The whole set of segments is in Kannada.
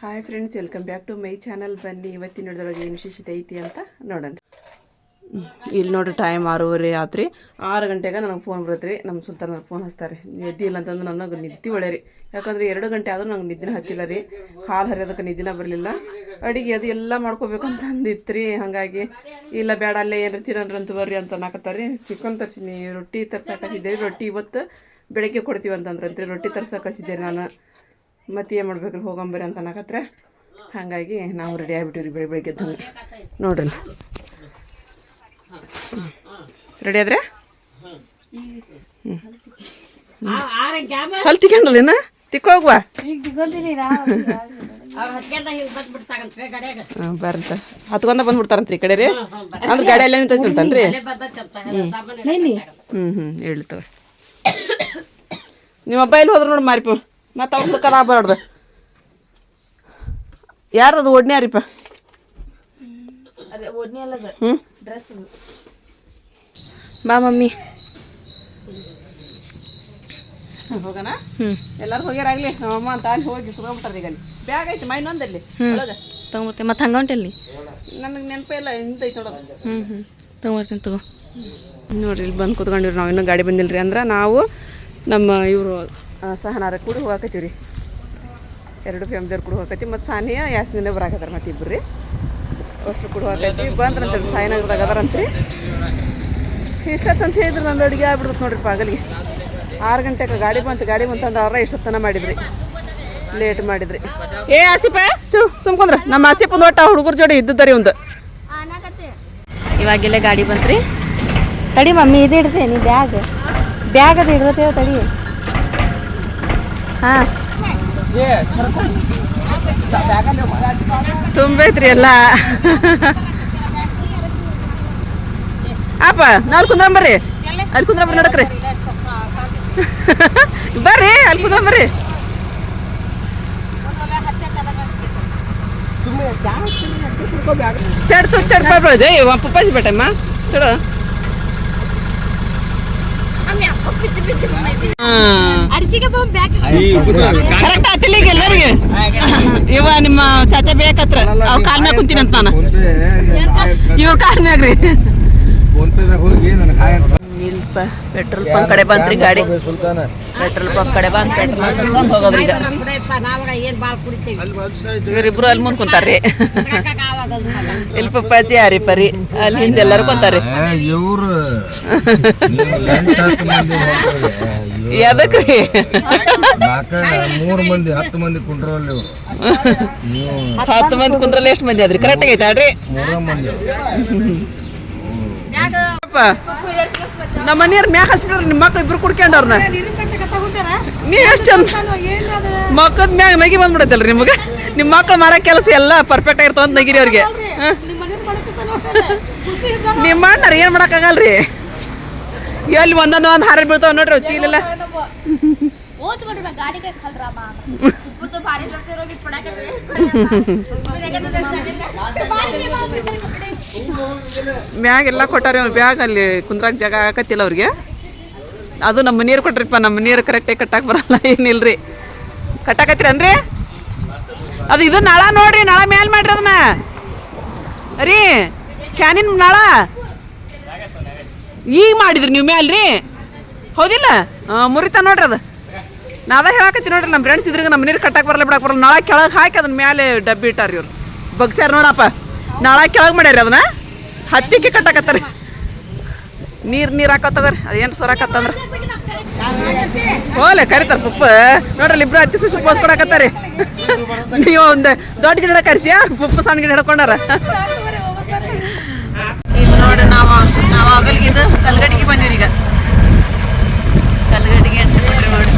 Hi friends welcome back to my channel ಬನ್ನಿ, ಇವತ್ತಿನ ನೋಡಿದೊಳಗೆ ಏನು ವಿಶೇಷತೆ ಐತಿ ಅಂತ ನೋಡೋಣ. ಇಲ್ಲಿ ನೋಡ್ರಿ ಟೈಮ್ ಆರೂವರೆ ಆತ್ರಿ. ಆರು ಗಂಟೆಗೆ ನನಗೆ ಫೋನ್ ಬರುತ್ತೆ ರೀ ನಮ್ಮ ಸುಲ್ತಾನ ಫೋನ್ ಹಚ್ತಾರೆ. ಎದ್ದಿಲ್ಲ ಅಂತಂದ್ರೆ ನನಗೆ ನಿದ್ದೆ ಒಳ್ಳೆ ರೀ ಯಾಕಂದ್ರೆ ಎರಡು ಗಂಟೆ ಆದರೂ ನಂಗೆ ನಿದ್ದಿನ ಹತ್ತಿಲ್ಲ ರೀ. ಕಾಲು ಹರಿಯೋದಕ್ಕೆ ನಿದ್ದಿನ ಬರಲಿಲ್ಲ. ಅಡಿಗೆ ಅದು ಎಲ್ಲ ಮಾಡ್ಕೋಬೇಕಂತ ಅಂದಿತ್ತು ರೀ ಹಾಗಾಗಿ ಇಲ್ಲ ಬೇಡ, ಅಲ್ಲೇ ಏನು ತಿನ್ನೋಣ್ರಿ ಅಂತ ಬರ್ರಿ ಅಂತ ಅನ್ನಕತ್ತಾರೆ ಚಿಕನ್ ತರ್ಸಿನಿ, ರೊಟ್ಟಿ ತರ್ಸಕ್ಕೆ ಹಚ್ಚಿದ್ದೆ. ರೊಟ್ಟಿ ಇವತ್ತು ಬೆಳಗ್ಗೆ ಕೊಡ್ತೀವಿ ಅಂತಂದ್ರಂತ್ರಿ. ರೊಟ್ಟಿ ತರ್ಸಕ್ಕೆ ಹಚ್ಚಿದ್ದೆ ನಾನು. ಮತ್ತೆ ಏನು ಮಾಡ್ಬೇಕ್ರಿ? ಹೋಗಂಬರಿ ಅಂತ ಅನ್ನಕತ್ರ. ಹಾಗಾಗಿ ನಾವು ರೆಡಿ ಆಗಿಬಿಟ್ಟಿವ್ರಿ ಬೆಳಿ ಬೆಳಿಗ್ಗೆ ಎದ್ದಂಗೆ ನೋಡ್ರಿ. ರೆಡಿ ಆದ್ರೆ? ಹಲ್ ತಿಕ್ಕೊಂಡಲ್ಲೇನ ತಿಕ್ಕೋಗುವ ಹಾಂ ಬರಂತ ಹತ್ಕೊಂಡ ಬಂದ್ಬಿಡ್ತಾರಂತ ಈ ಕಡೆ ರೀ. ಅಂದ್ರೆ ಗಾಡಿ ಅಲ್ಲೇ ನಿಂತೈತಂತನ್ರಿ. ಹ್ಞೂ ಹ್ಞೂ ಹೇಳ್ತವ ನಿಮ್ಮ ಅಬ್ಬ ಎಲ್ಲಿ ಹೋದ್ರು ನೋಡಿ ಮಾರಿಪ. ಮತ್ತೆ ಅವ್ರು ಹುಡ್ಕದ ಆಗ್ಬಾರ್ದು ಯಾರ್ದದು ಒಡ್ನ್ಯಾರಿಪ್ಪ ಹ್ಞೂ ಬಾ ಮಮ್ಮಿ. ಹೋಗೋಣ? ಹ್ಞೂ ಎಲ್ಲರೂ ಹೋಗ್ಯಾರಾಗ್ಲಿ ನಮ್ಮಮ್ಮ ಅಂತ ಅಲ್ಲಿ ಹೋಗಿ ಕುತ್ಕೊಂಡ್ಬಿಟ್ಟಾರ ಈಗ ಅಲ್ಲಿ. ಬ್ಯಾಗ್ ಐತಿ ಮೈ ನೊಂದಲ್ಲಿ ಒಳಗೆ. ತೊಗೊಂಬರ್ತೀನಿ. ಮತ್ತೆ ಹಂಗೆ ಹೊಂಟಲ್ಲಿ ನನಗೆ ನೆನಪೇ ಇಲ್ಲ ಇಂತೈತಿ ನೋಡೋದು ಹ್ಞೂ ಹ್ಞೂ ತಗೊಂಬರ್ತೀನಿ ತಗೋ. ನೋಡ್ರಿ ಇಲ್ಲಿ ಬಂದು ಕುತ್ಕೊಂಡಿವ್ರಿ ನಾವು. ಇನ್ನೂ ಗಾಡಿ ಬಂದಿಲ್ಲ ರೀ ಅಂದ್ರೆ ನಾವು ನಮ್ಮ ಇವರು ಸಹನಾರ ಕೂಡ ಹೋಗಾಕತ್ತೀವಿ ರೀ ಎರಡು ಫ್ಯಾಮಿಲಿಯವ್ರು ಕೂಡ ಹೋಗಕತ್ತಿ ಮತ್ತು ಸಾನಿಯ, ಯಾಸ್ಮಿನ ಬರಾಕತ್ತಾರ ಮತ್ತು ಇಬ್ಬರು ರೀ ಅಷ್ಟು ಕೂಡ ಹೋಗಕತ್ತಿ ಬಂದ್ರಂತ ಸಾಯಿನಗರದಾಗ ಅದಾರಂತ್ರಿ ಇಷ್ಟೊತ್ತಂತ ಹೇಳಿದ್ರು ನಂದು ಅಡುಗೆ ಆಗ್ಬಿಡ್ತು ನೋಡ್ರಿ ಪಾಗಲಿಗೆ ಆರು ಗಂಟೆಗೆ ಗಾಡಿ ಬಂತು, ಗಾಡಿ ಬಂತಂದ್ರೆ ಅವ್ರ ಇಷ್ಟೊತ್ತನ ಮಾಡಿದ್ರಿ. ಲೇಟ್ ಮಾಡಿದ್ರಿ. ಏ ಆಸಿಪ ಚು ಸುಮ್ಕೊಂಡ್ರೆ. ನಮ್ಮ ಆಸಿಪಂದು ಒಟ್ಟು ಹುಡುಗರ ಜೋಡಿ ಇದ್ದದ್ದರಿ ಒಂದು. ಇವಾಗೆಲ್ಲ ಗಾಡಿ ಬಂತ್ರಿ. ತಡಿ ಮಮ್ಮಿ ಇದು ಇಡ್ತೇನೆ ಬ್ಯಾಗ್. ಬ್ಯಾಗ್ ಅದು ಇಡ್ತೇವೆ ತಡಿ. ತುಂಬೈತ್ರಿ ಎಲ್ಲ. ಅಪ್ಪ ನಾವು ಕುಂದ್ರ ಬರ್ರಿ. ಅಲ್ಲಿ ಕುಂದ್ರ ಬರ್ರಿ ನಡಕ್ರಿ. ಬರ್ರಿ, ಅಲ್ಲಿ ಕುಂದ್ರ ಬರ್ರಿ. ಚಡ್ತು ಚಡ್ ಬರ್ಬೋದು ಪಪ್ಪಾಜಿ ಬೇಟಮ್ಮ ಚಡು. ಕರೆಕ್ಟ್ ಆತಿಲ್ಲ ಈಗ ಎಲ್ಲರಿಗೆ. ಇವ ನಿಮ್ಮ ಚಾಚಾ ಬೇಕತ್ರ ಅವ್ ಕಾಲ್ ಮ್ಯಾಗ ಕುಂತೀನಂತ ನಾನು. ಇವ್ರ ಕಾಲ್ ಮ್ಯಾಗ್ರಿ. ಹೋಗಿ ನನಗೆ ಪೆಟ್ರೋಲ್ ಪಂಪ್ ಕಡೆ ಬಂತ್ರಿ ಗಾಡಿ? ಪೆಟ್ರೋಲ್ ಪಂಪ್ ಕಡೆ ಬಂದ್ ಪೆಟ್ರೋಲ್ ಬಂದ್ ಹೋಗೋದ್ರಿ ಈಗ. ಇವ್ರಿಬ್ರು ಅಲ್ಲಿ ಮುಂದ್ ಕುಂತಾರ್ರಿ. ಇಲ್ಲಿ ಪಪ್ಪಾಜಿ ಯಾರಿ ಪರಿ ಅಲ್ಲಿ ಹಿಂದೆ ಎಲ್ಲರೂ ಕುಂತಾರ್ರಿ. ಎದಕ್ರಿ ಮೂರು ಮಂದಿ ಹತ್ತು ಮಂದಿ ಕುಂಡ್ರಲ್ಲಿ ಹತ್ತು ಮಂದಿ ಕುಂದ್ರಲ್ಲಿ ಎಷ್ಟು ಮಂದಿ ಅದ್ರಿ? ಕರೆಕ್ಟ್ ಆಗೈತೆ ಅಡ್ರಿ ಮೂರ ಮಂದಿ. ನಮ್ಮ ಮನೆಯವ್ರ ಮ್ಯಾಗ ಹಚ್ಬಿಡ್ರಿ ನಿಮ್ಮ ಮಕ್ಳು ಇಬ್ರು ಕುಡ್ಕೊಂಡವ್ರನ್ನ ನೀ ಎಷ್ಟು ಚಂದ ಮಕ್ಕದ ಮ್ಯಾಗ ನಗಿ ಬಂದ್ಬಿಡತ್ತಲ್ರಿ ನಿಮಗೆ? ನಿಮ್ಮ ಮಕ್ಳು ಮಾಡೋ ಕೆಲಸ ಎಲ್ಲ ಪರ್ಫೆಕ್ಟ್ ಆಗಿರ್ತಾವ ಅಂತ ನಗಿರಿ ಅವ್ರಿಗೆ? ನಿಮ್ಮ ಅಣ್ಣಾರ ಏನು ಮಾಡೋಕ್ಕಾಗಲ್ರಿ? ಎಲ್ಲಿ ಒಂದೊಂದು ಒಂದು ಹಾರ ಬೀಳ್ತಾವ ನೋಡ್ರಿ ಚೀಲೆಲ್ಲ. ಭಾರಿ ಮ್ಯಾಗ ಎಲ್ಲ ಕೊಟ್ಟಾರೆ ಬ್ಯಾಗ್ ಅಲ್ಲಿ ಕುಂದ್ರಾಗ ಜಾಗ ಆಗತ್ತಿಲ್ಲ ಅವ್ರಿಗೆ. ಅದು ನಮ್ಮ ನೀರು ಕೊಟ್ರಿಪ್ಪ, ನಮ್ಮ ನೀರು ಕರೆಕ್ಟಾಗಿ ಕಟ್ಟಕ್ಕೆ ಬರಲ್ಲ, ಏನಿಲ್ರಿ. ಕಟ್ಟಾಕತ್ತೀರನ್ರಿ ಅದು ಇದು ನಳ ನೋಡ್ರಿ, ನಳ ಮೇಲ್ ಮಾಡ್ರಿ ಅದನ್ನ. ರೀ ಕ್ಯಾನಿನ್ ನಳ? ಈಗ ಮಾಡಿದ್ರಿ ನೀವು ಮ್ಯಾಲ್ ರೀ ಹೌದಿಲ್ಲ ಮುರಿತ ನೋಡ್ರಿ ಅದು. ನಾ ಅದ ಹೇಳಕತ್ತಿ ನೋಡ್ರಿ, ನಮ್ಮ ಫ್ರೆಂಡ್ಸ್ ಇದ್ರಿಗೆ ನಮ್ಮ ನೀರು ಕಟ್ಟಕ್ಕೆ ಬರಲ್ಲ ಬಿಡಕ್ಕೆ ಬರಲ್ಲ. ನಳ ಕೆಳಗೆ ಹಾಕಿ ಅದನ್ನ ಮ್ಯಾಲೆ ಡಬ್ಬಿ ಇಟ್ಟಾರ ಇವ್ರು. ಬಗ್ಸ್ಯಾರ ನೋಡಪ್ಪ. ನಳ ಕೆಳಗೆ ಮಾಡ್ಯಾರ ಅದನ್ನ? ಹತ್ತಿಕ್ಕೆ ಕಟ್ಟಾಕತ್ತಾರ ನೀರು ನೀರು ಹಾಕತ್ತವ್ರಿ ಅದೇನು ಸೊರಾಕತ್ತಂದ್ರ ಹೋಲೆ ಕರಿತಾರ ಪುಪ್ಪ. ನೋಡ್ರಿ, ಇಬ್ರು ಹತ್ತಿ ಸುಸಿ ಪೋಸ್ ಕೊಡಕತ್ತಾರಿ ನೀವು ಒಂದು ದೊಡ್ಡ ಗಿಡ ಕರ್ಸಿ ಪುಪ್ಪ ಸಣ್ಣ ಗಿಡ ಹಿಡ್ಕೊಂಡಾರ. ಇಲ್ಲಿ ನೋಡ್ರಿ ನಾವು ನಾವು ಆಗಲ್ಗಿದು ಕಲ್ಗಡಿಗೆ ಬಂದಿರಿ ಈಗ. ಕಲ್ಗಡಿಗೆ ಅಂತ ನೋಡಿ.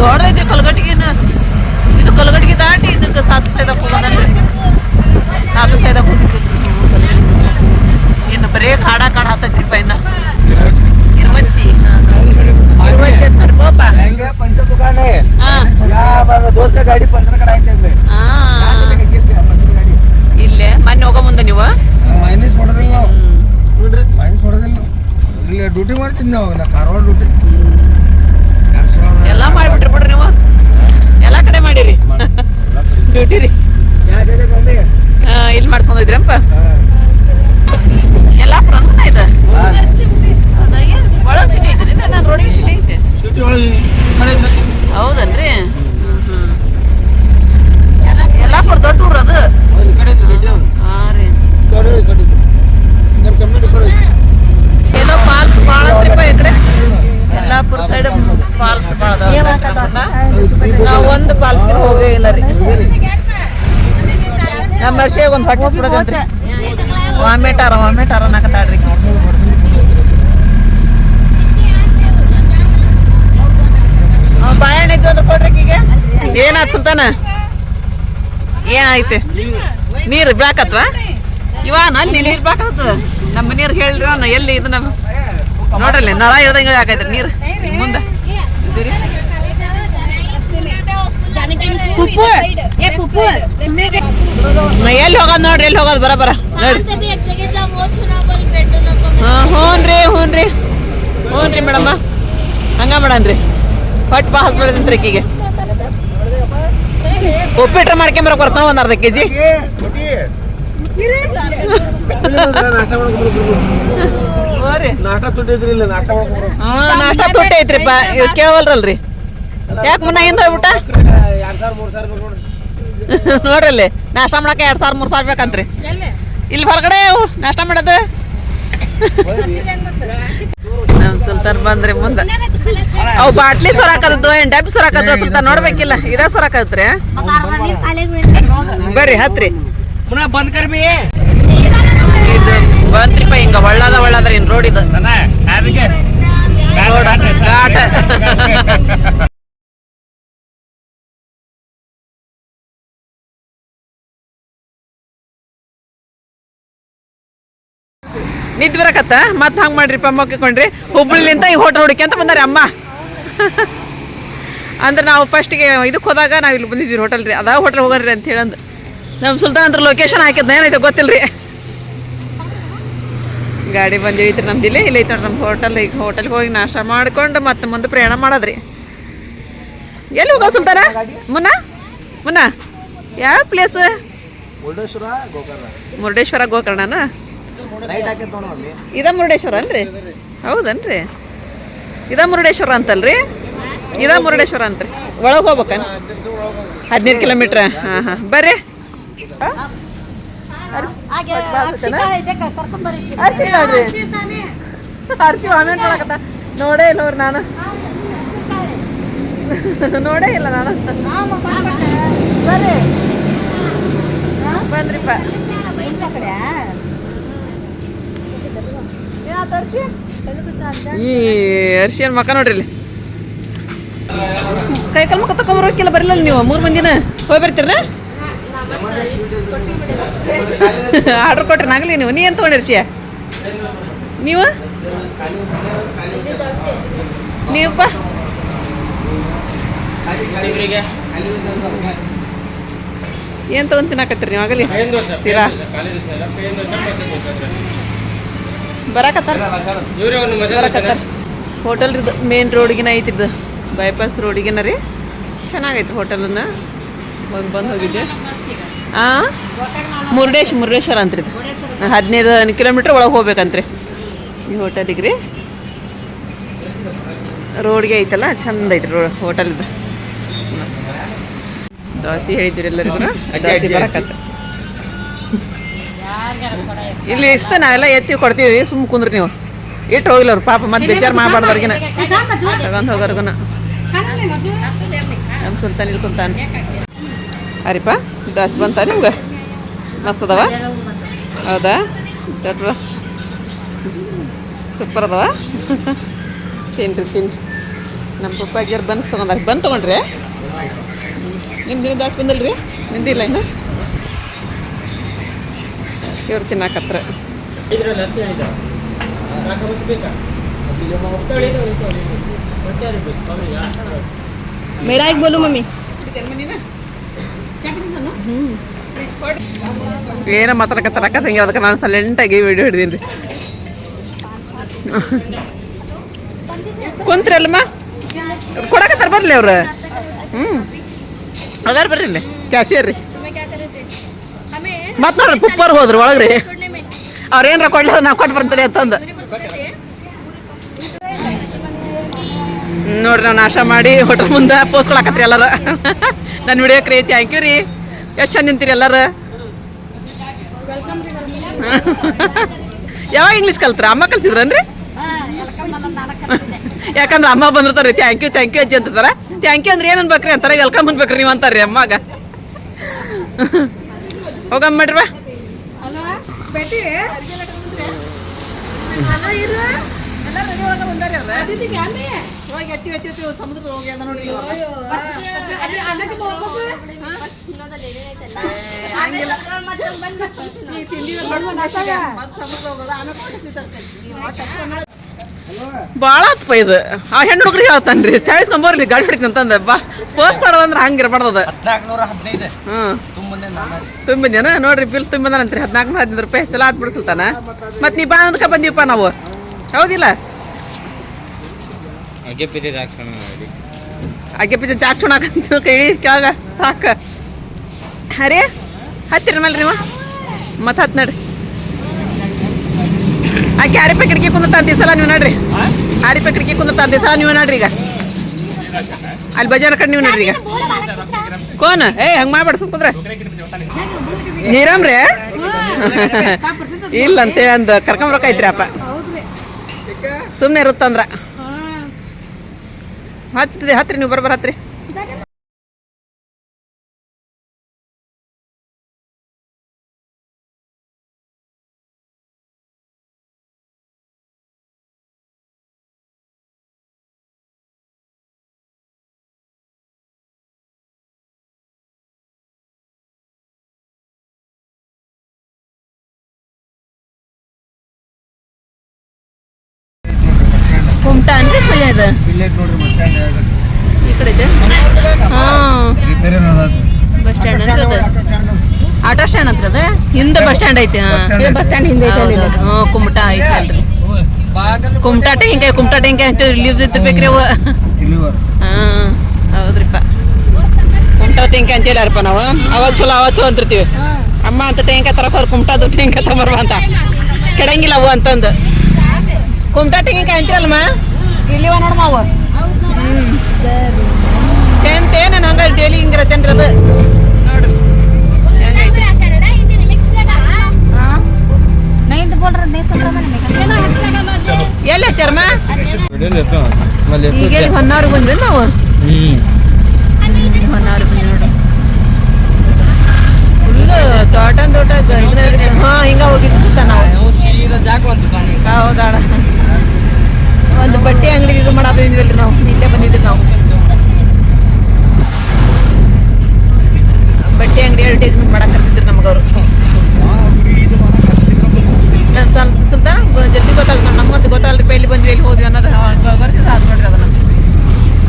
ದೊಡ್ಡದೈತಿ ಕಲ್ಗಟ್ಟಿಗೆನ ಇದು ಕಲ್ಗಟ್ಟಿಗೆ ದಾಟಿ ಇದಕ್ಕೆ ಸಾತು ಸೈದಕ್ಕೆ ಹೋಗೋದನ್ರಿ ಸಾತು ಸೈದಕ್ಕೆ ಹೋಗಿತ್ತು ಇನ್ನು ಬರೇ ಕಾಡ ಕಾಡ ಹತ್ತೈತ್ರಿಪ್ಪ ಇನ್ನ. ಇರುವತ್ತಿ. ಇರುವತ್ತಿ ಅಂತಾರೆ ಪಾಪ. ಹೆಂಗೆ ಪಂಚ ದುಕಾನೆ ದೋಸೆ ಗಾಡಿ ಪಂಚರ ಕಡೆ ಗಾಡಿ ಇಲ್ಲೇ. ಮೊನ್ನೆ ಹೋಗೋ ಮುಂದೆ ನೀವು? ಮೈನಸ್ ಹೊಡೆದಿಲ್ಲ ನಾವು. ಮೈನಸ್ ಹೊಡೆದಿಲ್ಲ ಇಲ್ಲಿ ಡ್ಯೂಟಿ ಮಾಡ್ತಿದ್ದೆ ನಾವು ನಾ ಕಾರವಾರ ಡ್ಯೂಟಿ. ಎಲ್ಲ ಮಾಡಿಬಿಟ್ರಿ ಬಿಡ್ರಿ ನೀವು? ಡ್ಯೂಟಿ ರೀ. ಇಲ್ಲಿ ಮಾಡಿಸ್ಕೊಂಡಿದ್ರಪ್ಪ ಎಲ್ಲ ಪ್ರಮಾಣ ಇದೆ? ಒಳಗ್ ಸಿಟಿ ಐತೆ ನಾನು ರೋಡಿಗೆ ಸಿಟಿ ಐತೆ. ಹೌದನ್ರಿ? ಯಲ್ಲಾಪುರ ದೊಡ್ಡ ಊರು ಅದು? ಹಾ ರೀ. ಏನೋ ಫಾಲ್ಸ್ ಭಾಳ ಅಂತ್ರಿಪ್ಪ ಈ ಕಡೆ ಯಲ್ಲಾಪುರ ಸೈಡ್ ಫಾಲ್ಸ್ ನಾವು ಒಂದು ಫಾಲ್ಸ್ಗೆ ಹೋಗೇ ಇಲ್ಲ ರೀ. ನಮ್ಮ ವರ್ಷಿಗೆ ಒಂದು ಹೊಟ್ಟೆ ಬಿಡೋದಂತ್ರಿ ವಾಮಿಟಾರ ವಾಮಿಟಾರ ಅನ್ನಕತ್ತಾಡ್ರಿ ಬಾಳೆಹಣ್ಣು ಇದ್ದು ಅಂದ್ರೆ ಕೊಡ್ರಿ ಈಗ ಏನಾತ್ ಸುಲ್ತಾನ? ಏನಾಯ್ತು ನೀರು ಬ್ಯಾಕತ್ವಾ ಇವಾನ ಅಲ್ಲಿ ನೀರು ಬ್ಯಾಕತ್ತ ನಮ್ಮ ನೀರು ಹೇಳ್ರಿ ಎಲ್ಲಿ ಇದು ನಮ್ಮ ನೋಡ್ರಲ್ಲಿ ನಳ ಇಳ್ದಂಗೆ ಯಾಕೈತ್ರಿ ನೀರು. ಮುಂದೆ. ಎಲ್ಲಿ ಹೋಗೋದು ನೋಡ್ರಿ ಎಲ್ಲಿ ಹೋಗೋದು? ಬರ ಬರ. ನೋಡ್ರಿ. ಹಾಂ ಹ್ಞೂ ರೀ ಹ್ಞೂ ರೀ ಹ್ಞೂ ರೀ ಮೇಡಮ್ಮ. ಹಂಗ ಮಾಡನ್ರಿ. ಹೊಟ್ಟು ಬಾ ಹಸ್ಬಳದಂತ್ರಿ ಈಕಿಗೆ. ಉಪ್ಪಿಟ್ರೆ ಮಾಡ್ಕೊಂಬರಕ್ ಬರ್ತಾನ ಒಂದು ಅರ್ಧ ಕೆ ನಾಷ್ಟ ತುಟ್ಟಿ ಐತ್ರಿಪ್ಪ ಇವ್ ಕೇಳವಲ್ರಲ್ರಿ ಯಾಕೆ ಮುನ್ನ ಹಿಂದೆ ಹೋಗ್ಬಿಟ್ಟ? ನೋಡ್ರಲ್ಲಿ ನಾಷ್ಟ ಮಾಡಕ್ಕೆ ಎರಡು ಸಾವಿರ ಮೂರು ಸಾವಿರ ಬೇಕಂತ್ರಿ. ಇಲ್ಲಿ ಹೊರಗಡೆ ಅವು ನಾಷ್ಟ ಮಾಡೋದು. ನಮ್ ಸುಲ್ತಾನ್ ಬಂದ್ರಿ ಮುಂದೆ. ಅವು ಬಾಟ್ಲಿ ಸೊರಾಕದ್ದು ಏನ್ ಡಬ್ಬಿ ಸೊರಾಕದ್ದು ಸುಲ್ತಾನ್ ನೋಡ್ಬೇಕಿಲ್ಲ ಇದ ಸೊರಾಕತ್ರಿ ಬರ್ರಿ ಹತ್ರಿ. ಬಂದ್ ಕರ್ಬಿ ಇದು ಬಂತ್ರಿಪ್ಪ ಹಿಂಗ ಒಳ್ಳದ ಒಳ್ಳದ ಇನ್ ರೋಡ್ ಇದು? ಘಾಟ ನಿದ್ ಬರಕತ್ತ? ಮತ್ತೆ ಹಂಗೆ ಮಾಡ್ರಿಪ್ಪ ಮಕ್ಕೊಂಡ್ರಿ ಹುಬ್ಳಿಲಿಂದ ಈ ಹೋಟ್ಲ್ ಅಂತ ಬಂದಾರೆ ಅಮ್ಮ. ಅಂದ್ರೆ ನಾವು ಫಸ್ಟಿಗೆ ಇದಕ್ಕೆ ಹೋದಾಗ ನಾವು ಇಲ್ಲಿ ಬಂದಿದ್ದೀವಿ ಹೋಟೆಲ್ ರೀ. ಅದಾವ ಹೋಟೆಲ್ ಹೋಗೋರಿ ಅಂತ ಹೇಳಂದು. ನಮ್ಮ ಸುಲ್ತಾನ್ ಅಂದ್ರೆ ಲೊಕೇಶನ್ ಹಾಕಿದ್ನ ಏನೈತೆ ಗೊತ್ತಿಲ್ಲ ರೀ ಗಾಡಿ ಬಂದಿೈತ್ರಿ ನಮ್ದು ಇಲ್ಲೇ ಇಲ್ಲ ನೋಡ್ರಿ ನಮ್ಮ ಹೋಟೆಲ್ ಈಗ ಹೋಟೆಲ್ಗೆ ಹೋಗಿ ನಾಷ್ಟ ಮಾಡ್ಕೊಂಡು ಮತ್ತೆ ಮುಂದೆ ಪ್ರಯಾಣ ಮಾಡೋದ್ರಿ. ಎಲ್ಲಿ ಹೋಗೋ ಸುಲ್ತಾನ? ಮುನ್ನ? ಮುನ್ನ? ಯಾವ ಪ್ಲೇಸ್ ಮುರುಡೇಶ್ವರ ಗೋಕರ್ಣ. ಮುರುಡೇಶ್ವರ ಗೋಕರ್ಣನ? ಇದ ಮುರುಡೇಶ್ವರ ಅನ್ರಿ ಹೌದನ್ರಿ? ಇದ ಮುರುಡೇಶ್ವರ ಅಂತಲ್ರಿ? ಇದ ಮುರುಡೇಶ್ವರ ಅಂತ್ರಿ. ಒಳಗೆ ಹೋಗ್ಬೇಕನ್? ಹದಿನೈದು ಕಿಲೋಮೀಟ್ರ್ ಹಾಂ ಹಾಂ. ಬರ್ರಿ. ಅರ್ಶಿ ನೋಡ್ರಿ ಅರ್ಶಿ ವಾಮಿಟ್ ಮಾಡಕತ್ತ ನೋಡೇ ಇಲ್ಲ ನೋಡ್ರಿ ನಾನು. ನೋಡೇ ಇಲ್ಲ ನಾನು. ಬರ್ರಿ. ಬಂದ್ರಿಪ್ಪ. ಈ ಅರ್ಶಿಯನ್ ಮಕ್ಕ ನೋಡ್ರಿ ಇಲ್ಲಿ. ಕೈ ಕಾಲು ಮಕ್ಕ ತಕೊಂಬರೋಕಿಲ್ಲ ಬರಲಿಲ್ಲ ನೀವು ಮೂರು ಮಂದಿನ? ಹೋಗಿ ಬರ್ತೀರ ಆರ್ಡ್ರ್ ಕೊಟ್ರೆ ನಾಗಲಿ ನೀವು. ನೀ ಏನು ತೊಗೊಂಡಿ ಅರ್ಶಿಯ ನೀವು ನೀವಪ್ಪ? ಏನು ತೊಗೊಂಡ್ ತಿನ್ನಾಕತ್ತೀರಿ ನೀವು ಆಗಲಿ? ಸಿರಾ? ಬರಾಕತ್ತಾರ? ಬರಾಕತ್ತಾರ? ಹೋಟೆಲ್ ಮೇನ್ ರೋಡಿಗಿನ ಐತಿದ್ದು ಬೈಪಾಸ್ ರೋಡಿಗಿನ ರೀ. ಚೆನ್ನಾಗೈತೆ ಹೋಟೆಲನ್ನ. ಬಂದು ಹೋಗಿದ್ದೆ. ಹಾಂ ಮುರುಡೇಶ್ ಮುರುಡೇಶ್ವರ ಅಂತ್ರಿ ಇದು. ಹದಿನೈದು ಕಿಲೋಮೀಟ್ರ್ ಒಳಗೆ ಹೋಗ್ಬೇಕಂತ್ರಿ. ಈ ಹೋಟೆಲಿಗೆ ರೀ ರೋಡ್ಗೆ ಐತಲ್ಲ ಚಂದ ಐತ್ರಿ ರೋ ಹೋಟೆಲ್ ಇದು. ಮಸ್ತ್. ದೋಸೆ ಹೇಳಿದ್ರಿ ಎಲ್ಲರಿಗೂ. ದೋಸೆ ಬರಕತ್ತ. ಇಲ್ಲಿ ಇಷ್ಟ ನಾವೆಲ್ಲ ಎತ್ತಿ ಕೊಡ್ತೀವಿ ಸುಮ್ಮ ಕುಂದ್ರಿ ನೀವು. ಇಟ್ಟು ಹೋಗಿಲ್ಲ ಅವ್ರು ಪಾಪ ಮತ್ತೆ ಬೇಜಾರು ಮಾಡಬಾರ್ದವ್ರಿಗಿನ ತಗೊಂಡು ಹೋಗೋರ್ಗುನ. ನಮ್ಮ ಸುಲ್ತಾನ್ ಇಲ್ಲಿ ಕುಂತಾನ ಅರಿಪ ದಾಸ್ ಬಂತ ನಿಮ್ಗೆ ಮಸ್ತ್ ಅದಾವ ಹೌದಾ? ಚಟ್ರ? ಸೂಪರ್ ಅದಾವ? ತಿನ್ರಿ ತಿನ್ರಿ. ನಮ್ಮ ಪಪ್ಪಾಜಿಯವ್ರು ಬನ್ಸ್ ತೊಗೊಂಡ್ರಿ. ಬಂದು ತೊಗೊಂಡ್ರಿ? ನಿಮ್ದು ದಿನ ದಾಸ್ ಬಂದಲ್ರಿ? ನಿಂದಿಲ್ಲ ಇನ್ನು? ಇವ್ರು ತಿನ್ನಾಕತ್ರ. ಮೇರಾಗಿ ಬೋಲು ಮಮ್ಮಿ. ಏನೋ ಮಾತಾಡಕತ್ತಾರ ಅಕ್ಕ ಅದಕ್ಕೆ ನಾನು ಸೈಲೆಂಟಾಗಿ ವಿಡಿಯೋ ಹಿಡ್ದೀನಿ ಕುಂತ್ರಲ್ಲಮ್ಮ ಕೊಡಕತ್ತಾರ ಬರ್ಲಿ ಅವ್ರು. ಹ್ಞೂ ಅದಾರ ಬರ್ರಿ ಕ್ಯಾಶಿಯರ್ ರೀ. ಮತ್ತೆ ನೋಡ್ರಿ, ಪುಪ್ಪರ್ ಹೋದ್ರು ಒಳಗ್ರಿ. ಅವ್ರೇನ್ರ ಕೊಡ್ಲಿ ನಾವು ಕೊಟ್ಟು ಬರ್ತೀನಿ ಅಂತಂದು. ನೋಡ್ರಿ ನಾವು ನಾಶ ಮಾಡಿ ಹೋಟೆಲ್ ಮುಂದೆ ಪೋಸ್ಕೊಳಕತ್ರಿ ಎಲ್ಲರೂ. ನನ್ನ ವಿಡಿಯೋಕ್ರಿ ಥ್ಯಾಂಕ್ ಯು ರೀ. ಎಷ್ಟು ಚಂದ ನಿಂತೀರಿ ಎಲ್ಲಾರ? ಯಾವಾಗ ಇಂಗ್ಲೀಷ್ ಕಲ್ತ್ರ? ಅಮ್ಮ ಕಲ್ಸಿದ್ರನ್ರಿ? ಯಾಕಂದ್ರೆ ಅಮ್ಮ ಬಂದಿರ್ತಾರೆ ಥ್ಯಾಂಕ್ ಯು ಥ್ಯಾಂಕ್ ಯು ಅಜ್ಜಿ ಅಂತಾರ ಥ್ಯಾಂಕ್ ಯು ಅಂದ್ರೆ ಏನು ಅನ್ಬೇಕ್ರಿ ಅಂತಾರೆ? ವೆಲ್ಕಮ್ ಅನ್ಬೇಕ್ರಿ ನೀವು ಅಂತಾರ್ರಿ ಅಮ್ಮಾಗ. ಹೋಗಮ್ಮ ಮಾಡ್ರಿ ಬಾ. ಭಾಳ ಆತ್ಪ ಇದು. ಆ ಹೆಣ್ಣು ಹುಡುಗರಿಗೆ ಹೇಳ್ತಾನ್ರಿ. ಚಾಯ್ಸ್ ಕಂಬೋರ್ಲಿ ಗಾಡಿ ಹೊಡಿತೀನಿ ಅಂತಂದ. ಬಾ ಪೋಸ್ಟ್ ಮಾಡೋದಂದ್ರೆ ಹಂಗೆ ಇರಬಾರ್ದದ ಹ್ಞೂ ತುಂಬಿದ್ಯಾನ ನೋಡ್ರಿ ಬಿಲ್ ತುಂಬಿದಾನಂತ್ರಿ. ಹದಿನಾಲ್ಕು ಹದಿನೈದು ರೂಪಾಯಿ ಚಲೋ ಆತ್ ಬಿಡಿಸ್ತಾನ ಮತ್ತೆ ನೀ ಬಾ ಅಂದ್ಕ ಬಂದೀವಪ್ಪ ನಾವು. ಹೌದಿಲ್ಲ? ಹಾಗೆ ಪಿಜೆ ಚಾಕ್ಷಣ ಮಾಡಿ ಆಗೆ ಪಿಜೆ ಚಾಕ್ಷಣ ಚುಣಾಕಂತ ಕೈ ಕೆಳಗ ಸಾಕ. ಅರೆ ಹತ್ತಿರ ಮೇಲೆ ನೀವು ಮತ್ತೆ ಹತ್ತು ನಡ್ರಿ. ಆಕೆ ಆರಿ ಕಿಟಕಿ ಕುಂದಿರ್ತಾ ದಿವಸ ನೀವು ನೋಡ್ರಿ. ಆರಿ ಕಿಟಕಿ ಕುಂದಿರ್ತಾ ದಿವಸ ನೀವು ನೋಡ್ರಿ ಈಗ. ಅಲ್ಲಿ ಬಜಾರ್ ಕಡೆ ನೀವು ನೋಡ್ರಿ ಈಗ. ಕೋನ್? ಏ ಹಂಗೆ ಮಾಡ್ಬೇಡ ಸುಮ್ಕುಂದ್ರ ನೀರಮ್ರೆ ಇಲ್ಲಂತೆ ಅಂದ ರೊಕ್ಕ ಐತ್ರಿ ಅಪ್ಪ. ಸುಮ್ಮನೆ ಇರುತ್ತಂದ್ರ. ಹಚ್ತದೆ ಹತ್ರಿ ನೀವು ಬರ್ಬರ್ ಹತ್ರಿ. ಕುಮಟಾ ಇಲ್ಲೈತ್ ಬಸ್ ಸ್ಟ್ಯಾಂಡ್ ಈ ಕಡೆ ಇದೆ? ಹಾಂ. ಬಸ್ ಸ್ಟ್ಯಾಂಡ್ ಅಂದ್ರೆ ಅದು? ಆಟೋ ಸ್ಟ್ಯಾಂಡ್ ಹತ್ರ ಅದ? ಹಿಂದೆ ಬಸ್ ಸ್ಟ್ಯಾಂಡ್ ಐತಿ ಹಾಂ. ಬಸ್ ಸ್ಟ್ಯಾಂಡ್ ಹಿಂದೆ. ಹ್ಞೂ ಕುಮಟಾ ಐತಿ ಅಲ್ರಿ. ಕುಮಟಾ ಟೆಂಕಾಯಿ ಕುಮಟಾ ಟೆಂಕಾಯಿ ಅಂತ ಲೀವ್ಸ್ ಇರ್ಬೇಕ್ರಿ ಅವ ಹಾಂ ಹೌದ್ರಿಪ್ಪ. ಕುಮಟಾ ಟೆಂಕಾಯಿ ಅಂತ ಹೇಳ್ಯಾರಪ್ಪ ನಾವು. ಅವಾಗ ಚಲೋ ಅವಾಗ ಚಲೋ ಅಂತಿರ್ತೀವಿ. ಅಮ್ಮ ಅಂತ ಟೆಂಕಾಯಿ ತರಕ ಅವ್ರು ಕುಮಟಾದು ಟೆಂಕಾಯಿ ತಗೊಂಬರ್ವ ಅಂತ ಕೆಡಂಗಿಲ್ಲ ಅವು ಅಂತಂದು. ಕುಮಟಾ ಟೆಂಕಾಯಿ ಅಂತೀವಲ್ಲಮ್ಮ ಇಲ್ಲಿವ ನೋಡಮ್ಮ ಅವ ಸೇಂತೆ ನಾನು ಹಂಗ ಡೈಲಿ ಹಿಂಗಿರತ್ತೆ ಅದು. ನೋಡ್ರಿ ಎಲ್ಲಿ ಚರ್ಮ ಈಗ ಹೊನ್ನಾವ್ರಿಗೆ ಹೊನ್ನಾರು ಬಂದ್ವಿ ನಾವು ಹೊನ್ನಾರು ಬಂದ್ವಿ ನೋಡು ಫುಲ್ಲು ತೋಟ ತೋಟ ಹಾ ಹಿಂಗ ಹೋಗಿದ್ದು ಸುತ್ತ ನಾವು ಹೌದಾಳ ಒಂದು ಬಟ್ಟೆ ಅಂಗಡಿ ಇದು ಮಾಡಕ್ ಬಂದಿದ್ವಲ್ರಿ ನಾವು ಇಲ್ಲೇ ಬಂದಿದ್ವಿ ನಾವು ಬಟ್ಟೆ ಅಂಗಡಿ ಅಡ್ವರ್ಟೈಸ್ಮೆಂಟ್ ಮಾಡಕ್ ಕರ್ತಿದ್ರು ನಮಗವ್ರು ನಾನು ಸ್ವಲ್ಪ ಸ್ವಲ್ಪ ಜಲ್ದಿ ಗೊತ್ತಾಗ ನಮ್ಗಂತೂ ಗೊತ್ತಾಗಲ್ರಿ ಇಲ್ಲಿ ಬಂದ್ವಿ ಇಲ್ಲಿ ಹೋದ್ವಿ ಅನ್ನೋದು ಬರ್ತಿದ್ದು ಅದು ನೋಡ್ರಿ ಅದನ್ನ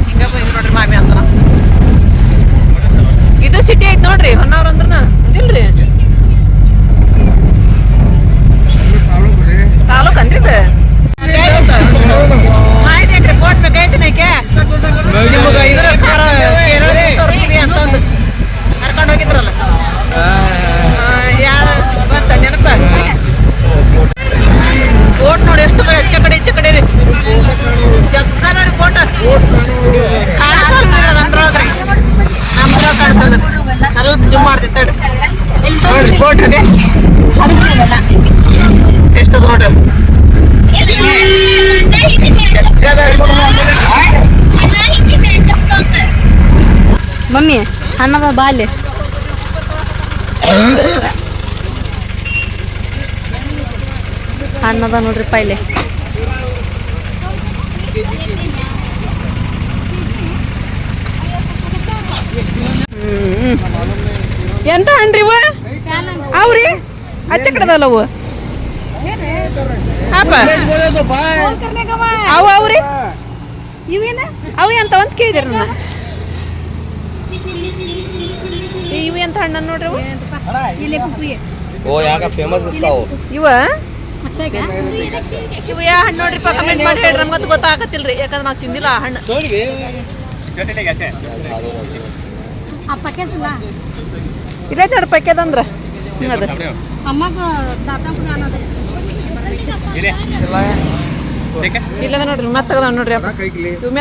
ಹಿಂಗ ಬಂದ್ವಿ ನೋಡ್ರಿ ಮಾಮಿ ಅಂತ ಇದು ಸಿಟಿ ಐತಿ ನೋಡ್ರಿ ಹೊನ್ನಾವ್ರ ಅಂದ್ರನ ಅದಿಲ್ರಿ ತಾಲೂಕ್ ಅನ್ರಿ ಇದು ಮಾಹಿತಿ ಐತ್ರಿ ಫೋಟ್ ಬೇಕಾಯ್ತು ನೈಕೆ ನಿಮಗೆ ಇದ್ರ ಕಾರ ಕೇರಳ ತೋರಿಸ್ತೀವಿ ಅಂತಂದು ಕರ್ಕೊಂಡು ಹೋಗಿದ್ರಲ್ಲ ಯಾರು ಬಂತ ನೆನಪ ಕೋಟ್ ನೋಡಿ ಎಷ್ಟು ಕಡೆ ಹೆಚ್ಚ ಕಡೆ ಹೆಚ್ಚ ಕಡೆ ರೀ ಜಗ್ಗದ ರೀ ಕೋಟ ಕಾಣಿಸಲ್ರಿ ಅದು ಅಂದ್ರೊಳಗ್ರಿ ನಮ್ದ್ರೊಳಗೆ ಕಾಣಿಸಲ್ಲ ಸ್ವಲ್ಪ ಜುಮ್ ಮಾಡ್ತಿತ್ತು ನೋಡ್ರಿ ಅದೇ ಎಷ್ಟು ನೋಡ್ರಿ? ಮಮ್ಮಿ ಅನ್ನದ ಬಾಲೆ ಅನ್ನದ ನೋಡ್ರಿ ಪೈಲೆ. ಎಂತ ಹಣ್ರಿ ಇವ? ಅವ್ರಿ? ಅಚ್ಚ ಕಡದಲ್ಲ ಅವು? ಅವು ಅವ್ರಿ? ಇವೇನ? ಅವು ಎಂತ ಅಂತ ಕೇಳಿದ್ರಿ ನಾನು ಇವು ಎಂತ ಹಣ್ಣ ನೋಡ್ರಿ ಓ ಯಾಕ ಫೇಮಸ್ ಇಸ್ತಾವು ಇವ? ಇವು ಯಾ ಹಣ್ಣು ನೋಡ್ರಿಪ್ಪ? ಕಮೆಂಟ್ ಮಾಡಿ ಹೇಳ್ರಿ. ನಮ್ಗಂತೂ ಗೊತ್ತಾಗತ್ತಿಲ್ರಿ. ಯಾಕಂದ್ರೆ ನಾವು ತಿಂದಿಲ್ಲ ಆ ಹಣ್ಣು. ಇಲ್ಲೈತೆ ನೋಡಿ ಪಕ್ಯದಂದ್ರ ಅಂದ್ರೆ. ಅನ್ನೋದು. ಇಲ್ಲದ ನೋಡ್ರಿ ಮೆತ್ತಗದ ನೋಡ್ರಿ ಅಪ್ಪ. ಇವು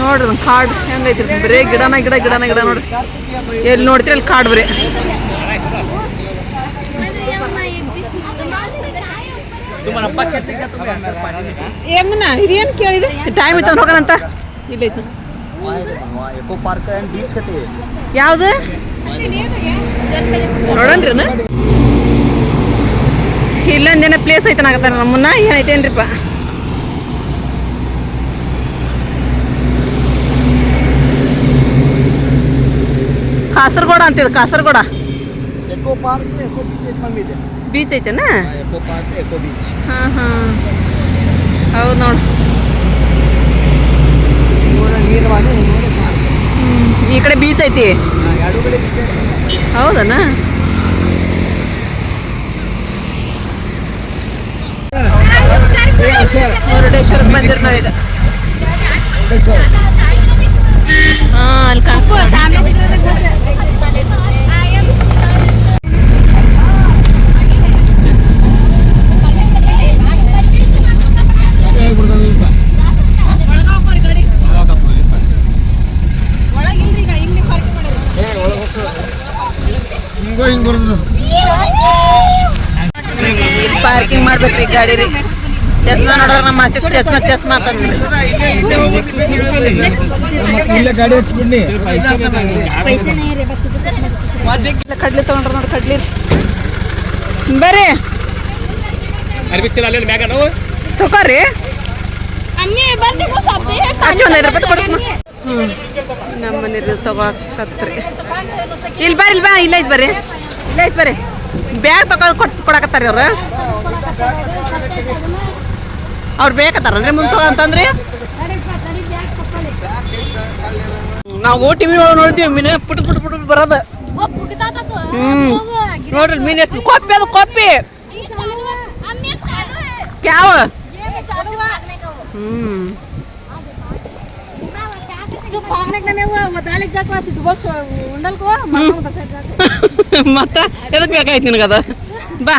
ನೋಡ್ರಿ ಒಂದು ಕಾಡ್ ಹೆಂಗೈತ್ರಿ. ಬರೇ ಗಿಡನ ಗಿಡ ಗಿಡನ ಗಿಡ ನೋಡ್ರಿ. ಎಲ್ಲಿ ನೋಡ್ತೀರಿ ಅಲ್ಲಿ ಕಾಡ್ ಬರೀ. ಏಮನ್ನ ಇದೇನು ಕೇಳಿದೆ ಟೈಮ್ ಇತ್ತು ಹೋಗೋಣಂತ ಇಲ್ಲೈತಿ ಎಕೋ ಪಾರ್ಕ್ ಅಂಡ್ ಬೀಚ್ ಕತೆ ಯಾವುದು? ನೋಡನ್ರಿ ಇಲ್ಲೊಂದೇನ ಪ್ಲೇಸ್ ಐತೆ ನಾಗತ್ತಾರ ನಮ್ಮನ್ನ? ಏನೈತೇನ್ರಿಪ್ಪ Kasaragod ಅಂತಿದ್ Kasaragod. Eco park eco beach ಐತೆ ಬೀಚ್ ಐತೆನ ಎಕೋ ಪಾರ್ಕ್ ಎಕೋ ಬೀಚ್ ಹಾಂ ಹಾಂ. ಹೌದು ನೋಡು. ನೀರು ಮಾಡಿ ಈ ಕಡೆ ಬೀಚ್ ಐತಿ? ಎರಡು ಕಡೆ ಬೀಚ್ ಹೌದನ ಮುರುಡೇಶ್ವರಕ್ಕೆ ಬಂದಿರ್ ನಾವೀಗ ಹಾಂ ಅಲ್ಲಿ ಕಾಣಿಸ್ಕೊ ಹಿಂಗೋ ಹಿಂಗ್ ಬರೋದು ಇಲ್ಲಿ ಪಾರ್ಕಿಂಗ್ ಮಾಡ್ಬೇಕ್ರಿ ಗಾಡಿ ರೀ. ಚಸ್ಮಾ ನೋಡಿದ್ರೆ ನಮ್ಮ ಮಾಸಿಕ್ ಚಸ್ಮಾ ಚಸ್ಮಾ ಅಂತಂದ್ರಿ ಇಲ್ಲೇ ಗಾಡಿ ಹಚ್ಬಿಡ್ನಿ ಇಲ್ಲ ಕಡ್ಲಿ ತಗೊಂಡ್ರ ನೋಡಿ ಕಡ್ಲಿ. ಬರ್ರಿ. ತಗೋರಿ. ಅಷ್ಟೇ ಒಂದು ಐದು ರೂಪಾಯಿ ಕೊಡ್ತೀನಿ ಹ್ಞೂ ನಮ್ಮ ಮನೇಲಿ ತಗೊಳಕತ್ರಿ ಇಲ್ಲಿ ಬರ್ರಿ ಇಲ್ಲ ಬಾ ಇಲ್ಲ ಐತೆ ಬರ್ರಿ. ಇಲ್ಲ ಐತೆ ಬರ್ರಿ. ಬ್ಯಾಗ್ ತಗೋ ಕೊಟ್ಟು ಕೊಡಕತ್ತಾರ ಅವ್ರು ಅವ್ರು ಬೇಕತ್ತಾರ ಅಂದ್ರೆ ಮುಂದೆ ಅಂತಂದ್ರಿ? ನಾವು ಓ ಟಿ ವಿ ನೋಡ್ತೀವಿ ಮೀನು ಪುಟ್ ಪುಟ್ ಪುಟ್ ಪುಟ್ ಬರೋದು. ಹ್ಮ್. ನೋಡ್ರಿ ಮೀನು ಎಷ್ಟು ಕೊಪ್ಪಿ ಅದು ಕೊಪ್ಪಿ. ಕ್ಯಾವ? ಹ್ಮ್. ಮತ್ತ? ಎದಕ್ ಬೇಕಾಯ್ತು ನಿನಗದ ಬಾ.